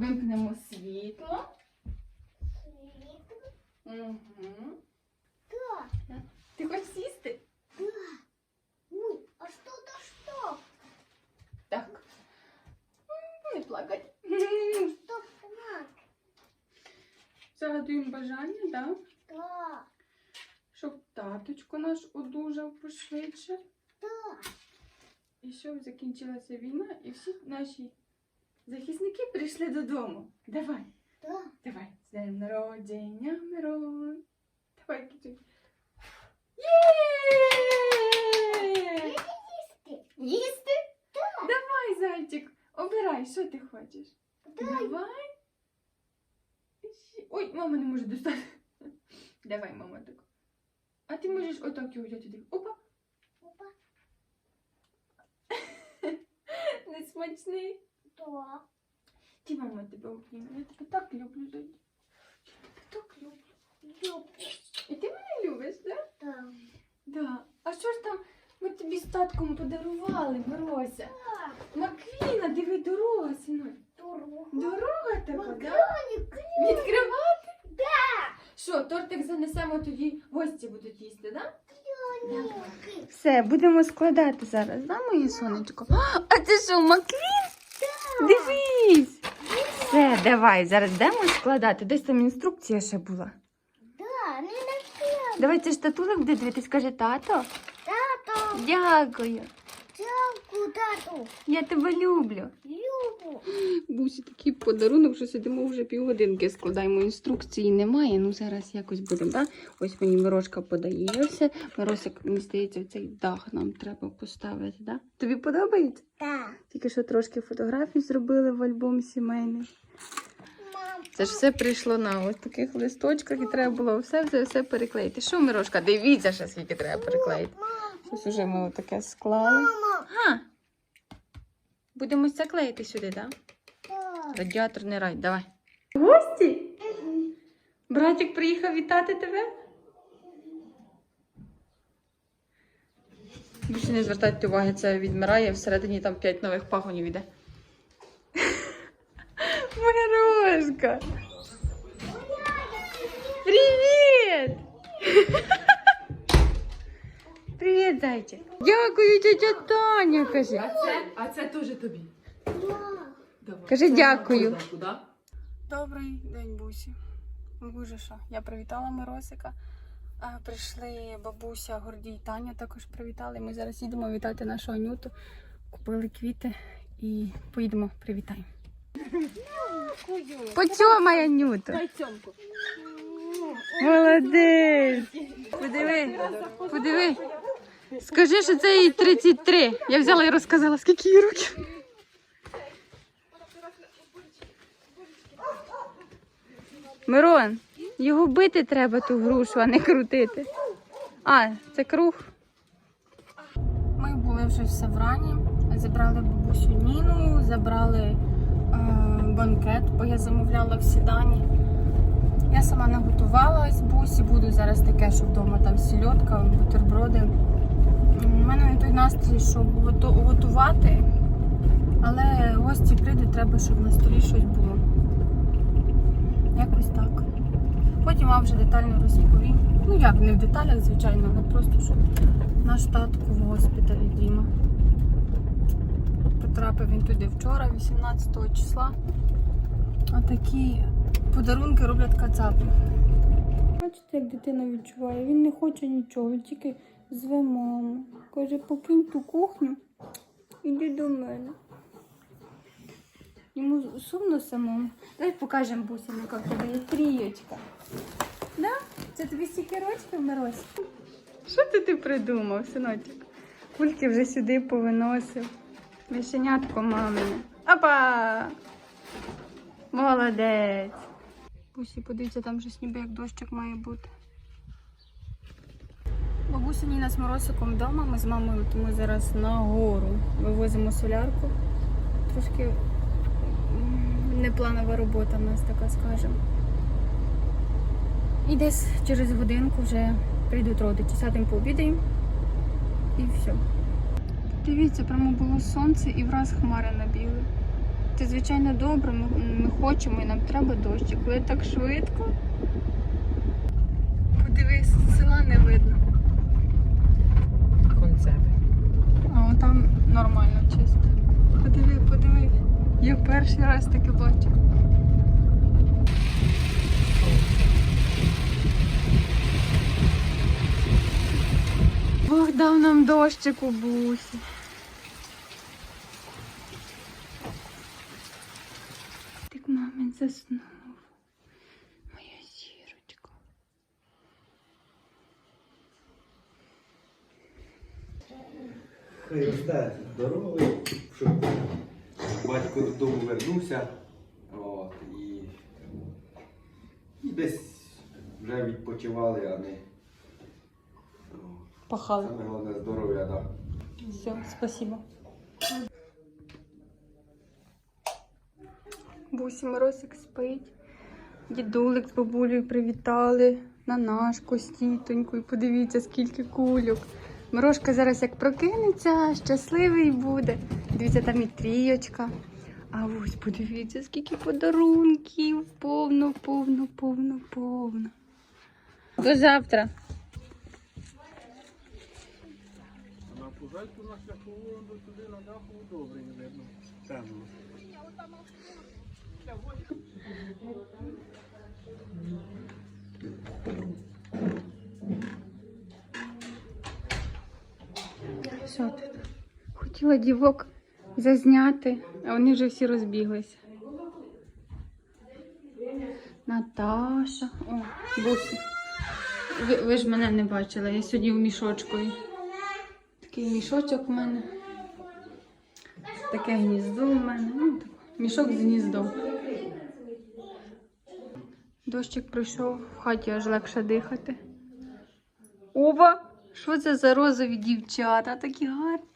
Вимкнемо світло. світло. Угу. Да, Ти хочеш сісти? да. Ой, а что-то что? Так. Не плакать. Что так? Загадуємо бажання, так? Да, Щоб таточко наш одужав пошвидше. да. І щоб закінчилася війна, і всі наші захисники прийшли додому. Давай, Да. давай. З днем народження, Мирон. Давай, кицюнь. Є! Їсти. Їсти? Давай, зайчик, обирай, що ти хочеш. Дай. Давай. Ой, мама не може достати. Давай, мама, так. А ти можеш отак його взяти. Опа. Опа. Не Да. Ті мама тебе обніме. Я тебе так люблю, зайчик. Я тебе так люблю. Люблю. І ти мене любиш, так? Да. Да. А що ж там ми тобі з татком подарували, Мирося? Да. Маквіна, диви, дорога, синок. Дорогу. Дорога така, да? Відкривати? Да. Що, тортик занесемо тоді, гості будуть їсти, да? Все, будемо складати зараз, да, моє сонечко? А це що, Маквін? Дивись! Все, давай, зараз йдемо складати. Десь там інструкція ще була. Да, не. Давай буде дивитись, каже, тато. Тато. Дякую. Дякую, тату. Я тебе люблю. Любу. Бусі такий подарунок, що сидимо вже півгодинки, складаємо інструкції, немає. Ну зараз якось будемо. Да? Ось мені Мирошка подає все. Миросик, мені здається, цей дах нам треба поставити. Да? Тобі подобається? Да. Тільки що трошки фотографій зробили в альбом сімейний. Це ж все прийшло на ось таких листочках і треба було все все все переклеїти. Що, Мирошка, дивіться, ще скільки треба переклеїти. Ось уже ми таке склали. Ага. Будемо це клеїти сюди, так? Да. Радіаторний рай, давай. Гості? Братик приїхав вітати тебе. Більше не звертайте уваги, це відмирає, всередині там 5 нових пагонів іде. Мирошка! Привіт! Привіт, зайчик! Дякую, тетя Таня, каже. А це, а це теж тобі. Давай. Кажи Це дякую. на козаку, да? Добрий день, бусі. Боже що, я привітала Миросика. А, прийшли бабуся Гордій і Таня також привітали. Ми зараз їдемо вітати нашу Анюту. Купили квіти і поїдемо привітаємо. Почомай Анюту. Молодець. Подиви, подиви. Скажи, що це їй 33. Я взяла і розказала, скільки їй років. Мирон, його бити треба ту грушу, а не крутити. А, це круг. Ми були вже в Саврані, забрали бабусю Ніну, забрали е, банкет, бо я замовляла всі дані. Я сама наготувалась, бусі буду зараз таке, що вдома там сільотка, бутерброди. У мене не той настрій, щоб готувати, але гості прийдуть, треба, щоб на столі щось було. Якось так. Потім вам вже детально розповім. Ну як, не в деталях, звичайно, але просто щоб наш татко в госпіталі Діма. Потрапив він туди вчора, 18 числа. А такі подарунки роблять кацапи. Бачите, як дитина відчуває, він не хоче нічого, він тільки зве маму. Каже, покинь ту кухню, іди до мене. Йому сумно самому. Давай покажемо бусину, як тобі є трієчка. Да? Це тобі стільки рочків, Мирось? Що ти ти придумав, синочок? Кульки вже сюди повиносив. Мишенятко мамине. Опа! Молодець. Бусі, подивіться, там щось ніби як дощик має бути. Бабуся Ніна з Моросиком вдома. Ми з мамою тому зараз на гору вивозимо солярку. Трошки непланова робота в нас така, скажемо. І десь через годинку вже Прийдуть родичі, сядемо пообідаємо і все. Дивіться, прямо було сонце і враз хмари набігли. Це звичайно добре, ми, ми хочемо і нам треба дощик, але так швидко. Подивись, села не видно. Концерт. А там нормально чисто. Подиви, подиви. Я перший раз таке бачу. Бог дав нам дощик у бусі. Так мамин заснув. Хай росте здоровий, щоб батько додому вернувся. От, і, і десь вже відпочивали, а не Пахали. саме головне здоров'я, так. Все, спасибо. Бусі Моросик спить. Дідулик з бабулею привітали на наш костітоньку. І подивіться, скільки кульок. Мирошка зараз як прокинеться, щасливий буде. Дивіться, там і трійочка. А ось подивіться, скільки подарунків. Повно, повно, повно, повно. До завтра. Темно. Що тут? Хотіла дівок зазняти, а вони вже всі розбіглися. Наташа. О, буси. Ви, ви ж мене не бачили, я сьогодні в мішочку. Такий мішочок в мене. Таке гніздо в мене. Ну, мішок з гніздом. Дощик прийшов, в хаті аж легше дихати. Ова! Що це за розові дівчата? Такі гарні.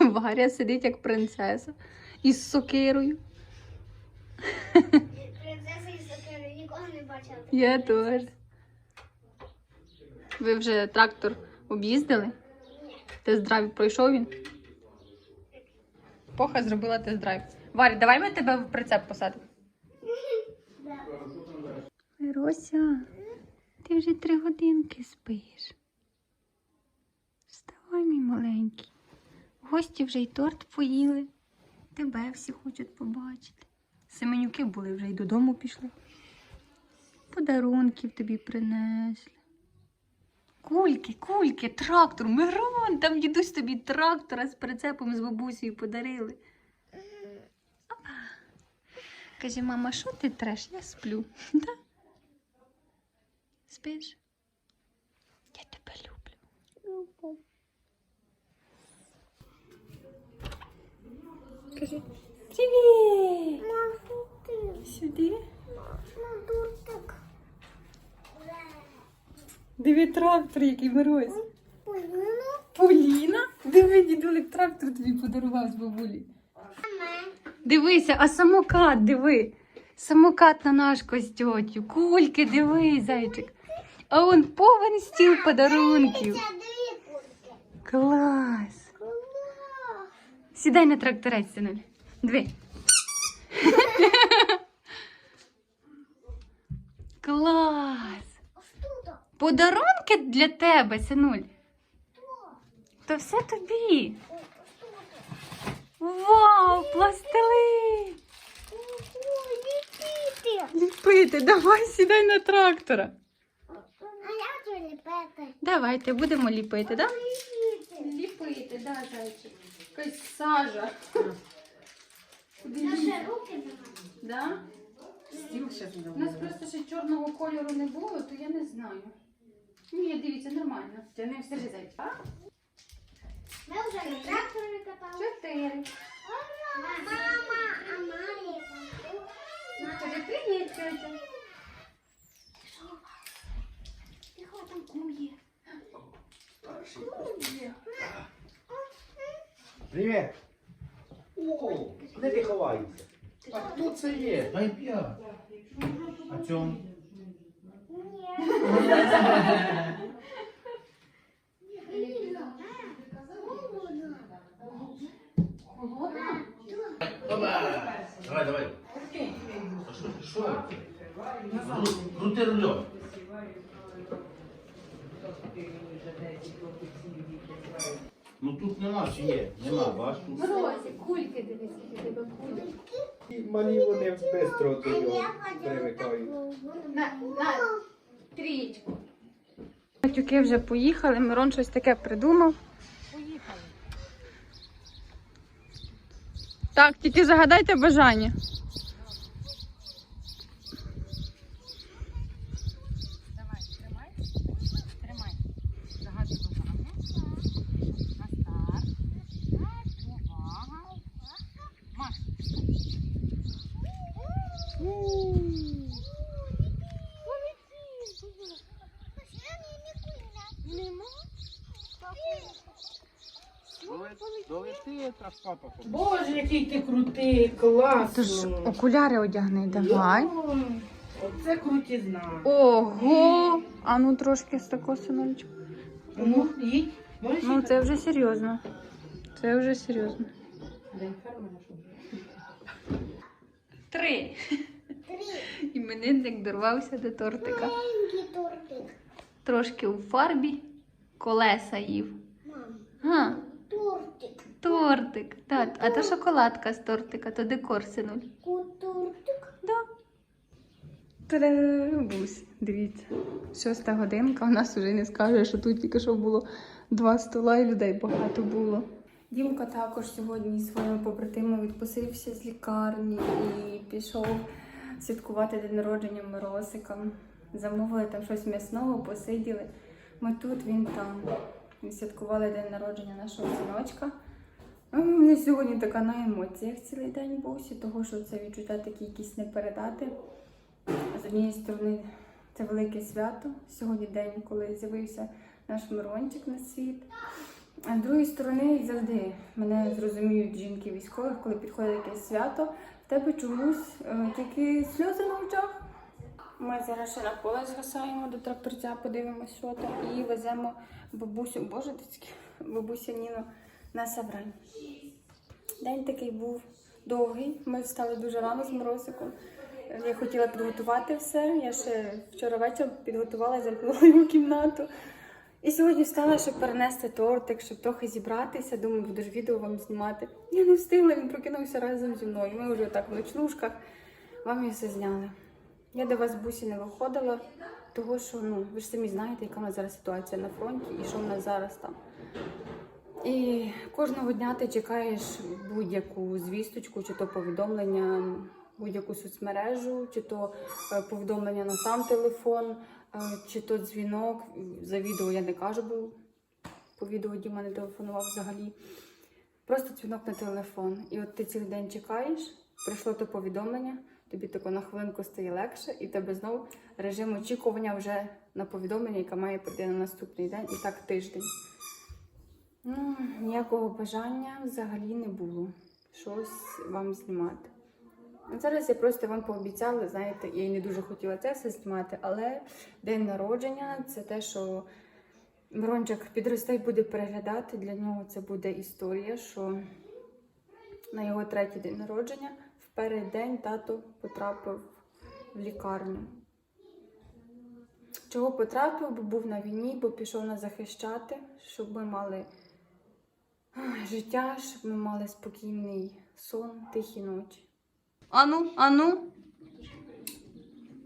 Варя сидить як принцеса із сокирою. Принцеса із сокирою нікого не бачила. Я теж. Ви вже трактор об'їздили? Тест-драйв пройшов він? Поха зробила тест-драйв. Варя, давай ми тебе в прицеп посадимо. Рося, ти вже три годинки спиш. Вставай, мій маленький. Гості вже й торт поїли. Тебе всі хочуть побачити. Семенюки були вже й додому пішли. Подарунків тобі принесли. Кульки, кульки, трактор, Мирон, там дідусь тобі трактора з прицепом з бабусею подарили. Каже, мама, що ти треш? Я сплю. Спиш? Я тебе люблю. Кажи, привіт! Сюди. Диви трактор, який мороз. Поліну. Поліна? Диви, дідулик трактор тобі подарував з бабулі. Дивися, а самокат, диви. Самокат на наш костьотю. Кульки, диви, зайчик. А он повен стіл подарунків. Клас. Сідай на тракторець, синуль. Диви. Клас. Подарунки для тебе, синуль. То все тобі. Вау, пластилин! Ліпити. Ліпити, давай сідай на трактора. Давайте будемо ліпити, так? Ліпити. Ліпити, да, зайчик. Якась сажа. Ще руки не. Да? Стіл ще У нас просто ще чорного кольору не було, то я не знаю. Ні, дивіться, нормально. Тяни все. А? Ми вже на тракторі катали. Чотири. Мама, а мамі? Кажи, привіт, тетя. Тихо, там кум є. Привет. О, де ти ховаєшся? А хто це є? Дай п'ять. А цьому? Давай, давай. А что, что? Крути рулем. Ну тут нема чи є? Нема, бач тут. Кульки дивись, які тебе кульки. І малі вони бистро до нього привикають. На, на, трієчку. Батюки вже поїхали, Мирон щось таке придумав. Поїхали. Так, тільки загадайте бажання. Долети, папа. Боже, який ти крутий, класно. Тож окуляри одягни, давай. Оце крутізна. Ого! А ну трошки з такого синочку. Ну, їдь. Можеш Ну це вже серйозно. Це вже серйозно. Три. Три. Іменинник дорвався до тортика. Маленький тортик. Трошки у фарбі, колеса їв. Мам, А, тортик. Так, а то шоколадка з тортика, то декор синуль. Тортик. Да. Требусь. Дивіться. Шоста годинка. У нас вже не скаже, що тут тільки що було два стола і людей багато було. Дімка також сьогодні зі своїми побратимами відпустився з лікарні і пішов святкувати день народження Миросика. Замовили там щось м'ясного, посиділи. Ми тут, він там. Ми святкували день народження нашого синочка. Мене сьогодні така на емоціях цілий день був, і того, що це відчуття такі якісь не передати. З однієї сторони, це велике свято. Сьогодні день, коли з'явився наш Мирончик на світ. А з другої сторони, завжди мене зрозуміють жінки військових, коли підходить якесь свято, в тебе чомусь е, тільки сльози на очах. Ми зараз ще на поле згасаємо до тракторця, подивимось, що там, і веземо бабусю, боже, бабусю Ніну на Саврань. День такий був довгий. Ми встали дуже рано з Морозиком. Я хотіла підготувати все. Я ще вчора вечором підготувала, замкнула його кімнату. І сьогодні встала, щоб перенести тортик, щоб трохи зібратися. Думаю, буду ж відео вам знімати. Я не встигла, він прокинувся разом зі мною. Ми вже так в ночнушках. Вам і все зняли. Я до вас бусі не виходила, того що ну ви ж самі знаєте, яка в нас зараз ситуація на фронті і що в нас зараз там. І кожного дня ти чекаєш будь-яку звісточку, чи то повідомлення, будь-яку соцмережу, чи то е, повідомлення на сам телефон, е, чи то дзвінок. За відео я не кажу, бо по відео Діма не телефонував взагалі. Просто дзвінок на телефон. І от ти цілий день чекаєш, прийшло то повідомлення, тобі тако на хвилинку стає легше, і тебе знову режим очікування вже на повідомлення, яке має прийти на наступний день, і так тиждень. Ну, ніякого бажання взагалі не було щось вам знімати. Ну, Зараз я просто вам пообіцяла, знаєте, я і не дуже хотіла це все знімати, але день народження це те, що Мирончик підросте і буде переглядати. Для нього це буде історія, що на його третій день народження в переддень тато потрапив в лікарню. Чого потрапив, бо був на війні, бо пішов нас захищати, щоб ми мали життя, щоб ми мали спокійний сон, тихі ночі. Ану, ану.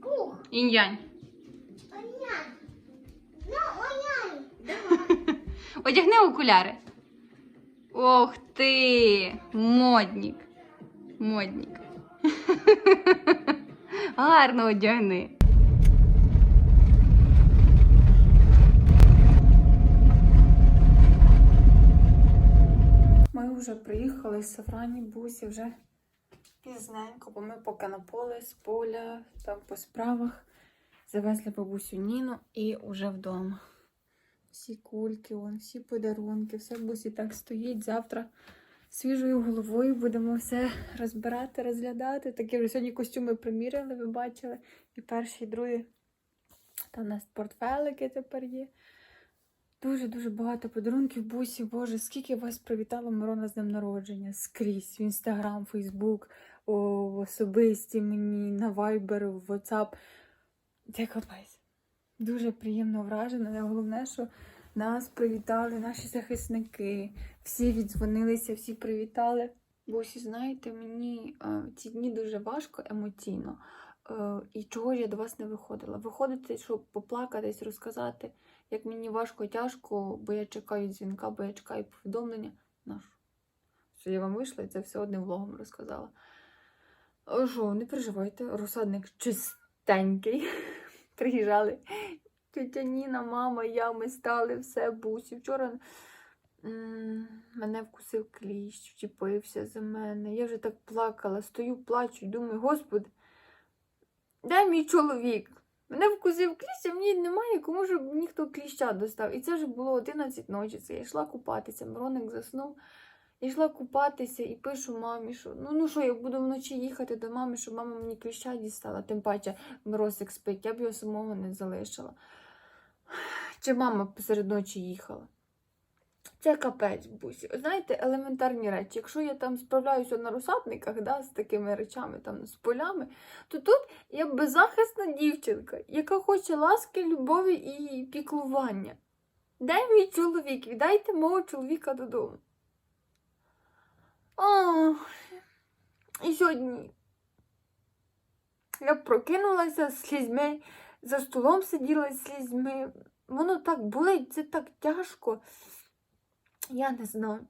Кух. Інь-янь. Ну. Одягни окуляри. Ох ти! Моднік. Моднік. Гарно одягни. Ми вже приїхали з Саврані бусі вже пізненько, бо ми поки на поле з поля, там по справах. Завезли бабусю Ніну і вже вдома. Всі кульки, вон, всі подарунки, все бусі так стоїть. Завтра свіжою головою будемо все розбирати, розглядати. Такі вже сьогодні костюми приміряли, ви бачили. І перші, і другі. Там у нас портфелики тепер є. Дуже-дуже багато подарунків. Бусі, Боже, скільки вас привітало Мирона з днем народження скрізь в інстаграм, Фейсбук. особисті мені на Viber, в. Це капець. Дуже приємно вражена. Але головне, що нас привітали наші захисники. Всі віддзвонилися, всі привітали. Бо всі знаєте, мені е, ці дні дуже важко емоційно. Е, і чого ж я до вас не виходила? Виходити, щоб поплакатись, розказати, як мені важко, тяжко, бо я чекаю дзвінка, бо я чекаю повідомлення. Наш. Що я вам вийшла і це все одним влогом розказала. Що, не переживайте, розсадник чистенький. Приїжджали. Тетя Ніна, мама, я, ми стали, все, бусі. Вчора мене вкусив кліщ, вчепився за мене. Я вже так плакала, стою, плачу, думаю, господи, де мій чоловік? Мене вкусив кліщ, а мені немає, кому ж ніхто кліща достав. І це вже було 11 ночі. Це я йшла купатися, Мироник заснув. Я йшла купатися і пишу мамі, що ну, ну що, я буду вночі їхати до мами, щоб мама мені кліща дістала. Тим паче Миросик спить, я б його самого не залишила. Чи мама посеред ночі їхала? Це капець, бусі. Знаєте, елементарні речі. Якщо я там справляюся на розсадниках, да, з такими речами, там, з полями, то тут я беззахисна дівчинка, яка хоче ласки, любові і піклування. Де мій чоловік? Віддайте мого чоловіка додому. О, і сьогодні я прокинулася з слізьми, за столом сиділа з слізьми. Воно так болить, це так тяжко. Я не знаю.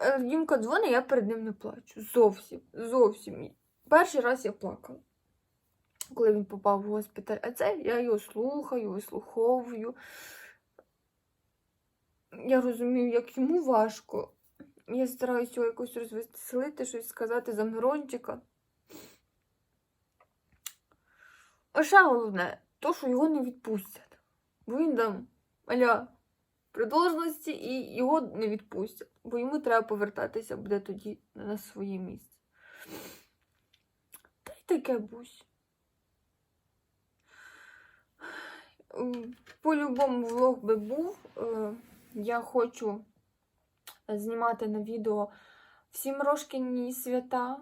Е, Дімка дзвонить, я перед ним не плачу. Зовсім, зовсім. Перший раз я плакала, коли він попав в госпіталь. А це я його слухаю, вислуховую. Я розумію, як йому важко. Я стараюся його якось розвеселити, щось сказати за Мирончика. А ще головне, то, що його не відпустять. Бо він там, аля, при должності і його не відпустять. Бо йому треба повертатися буде тоді на своє місце. Та й таке бусь. По-любому влог би був. Е, Я хочу знімати на відео всі Мрошкіні свята,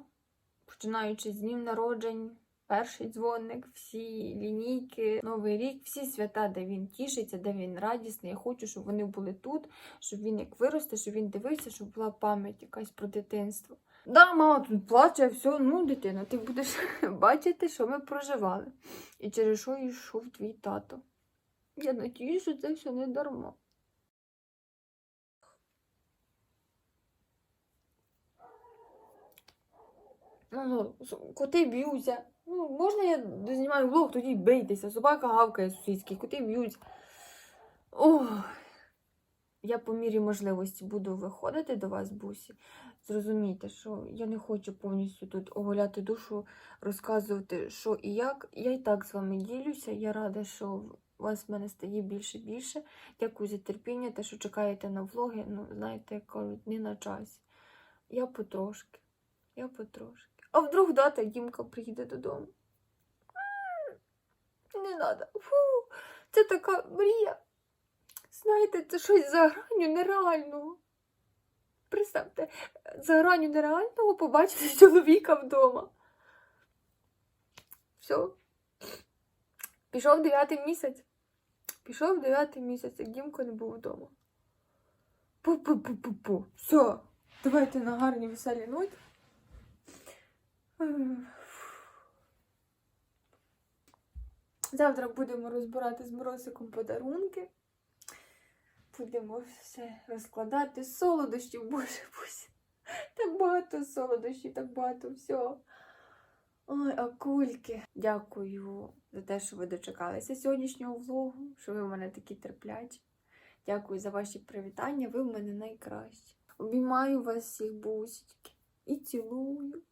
починаючи з днів народжень, перший дзвоник, всі лінійки, Новий рік, всі свята, де він тішиться, де він радісний. Я хочу, щоб вони були тут, щоб він як виросте, щоб він дивився, щоб була пам'ять якась про дитинство. Да, мама тут плаче, все, ну, дитина, ти будеш бачити, що ми проживали. І через що йшов твій тато. Я надію, що це все не дарма. Ну, коти б'ються. Ну, можна я знімаю влог, тоді бийтеся. Собака гавкає сусідський, коти б'ються. Ох. Я по мірі можливості буду виходити до вас, бусі. Зрозумійте, що я не хочу повністю тут оголяти душу, розказувати, що і як. Я і так з вами ділюся. Я рада, що вас в мене стає більше і більше. Дякую за терпіння, те, що чекаєте на влоги. Ну, знаєте, кажуть, не на часі. Я потрошки. Я потрошки. А вдруг дата Дімка приїде додому? Не треба. Це така мрія. Знаєте, це щось за гранню нереального. Представте, за гранню нереального побачити чоловіка вдома. Все. Пішов дев'ятий місяць. Пішов дев'ятий місяць, як Дімко не був вдома. Пу-пу-пу-пу-пу. Все. Давайте на гарній веселі ноті. Завтра будемо розбирати з Моросиком подарунки. Будемо все розкладати. Солодощів, боже боже. Так багато солодощів, так багато всього. Ой, акульки. Дякую за те, що ви дочекалися сьогоднішнього влогу, що ви в мене такі терплячі. Дякую за ваші привітання. Ви в мене найкращі. Обіймаю вас всіх бусічки і цілую.